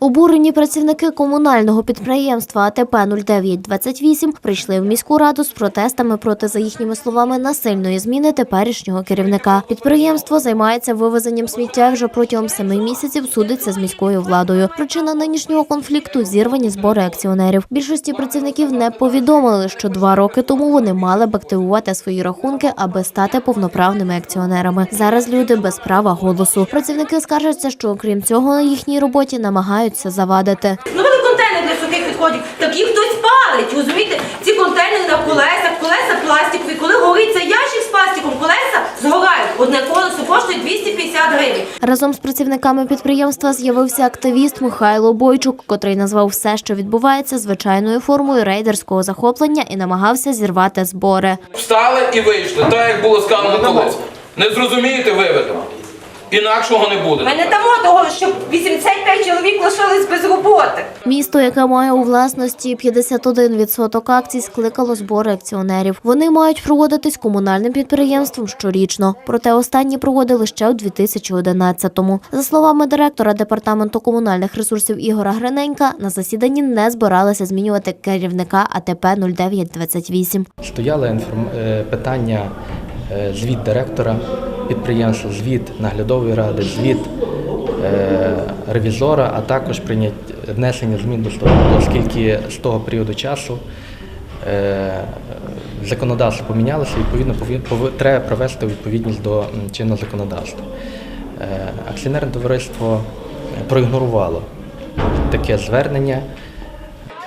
Обурені працівники комунального підприємства АТП 0928 прийшли в міську раду з протестами проти, за їхніми словами, насильної зміни теперішнього керівника. Підприємство займається вивезенням сміття вже протягом семи місяців судиться з міською владою. Причина нинішнього конфлікту зірвані збори акціонерів. Більшості працівників не повідомили, що два роки тому вони мали б активувати свої рахунки, аби стати повноправними акціонерами. Зараз люди без права голосу. Працівники скаржаться, що окрім цього на їхній роботі намагаються завадити. Ну вони контейнери для сухих відходів, так їх хтось палить, розумієте? Ці контейнери на колесах, колеса пластикові, коли гориться ящик з пластиком, колеса згорають. Одне колесо коштує 250 гривень. Разом з працівниками підприємства з'явився активіст Михайло Бойчук, котрий назвав все, що відбувається, звичайною формою рейдерського захоплення і намагався зірвати збори. Встали і вийшли, так як було сказано колись. Не зрозумієте, виведемо. Інакшого не буде. Ми не дамо того, щоб 85 чоловік лишились без роботи. Місто, яке має у власності 51% акцій, скликало збори акціонерів. Вони мають проводитись комунальним підприємством щорічно. Проте останні проводили ще у 2011-му. За словами директора департаменту комунальних ресурсів Ігора Гриненька, на засіданні не збиралися змінювати керівника АТП 0928. Стояли інформ... е, питання е, звіт директора підприємства, звіт наглядової ради, звіт е, ревізора, а також внесення змін до статуту, оскільки з того періоду часу е, законодавство помінялося, відповідно треба привести у відповідність до чинного законодавства. Е, Акціонерне товариство е, проігнорувало таке звернення.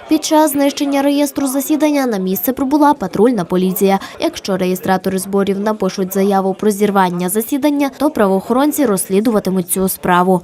Під час знищення реєстру засідання на місце прибула патрульна поліція. Якщо реєстратори зборів напишуть заяву про зірвання засідання, то правоохоронці розслідуватимуть цю справу.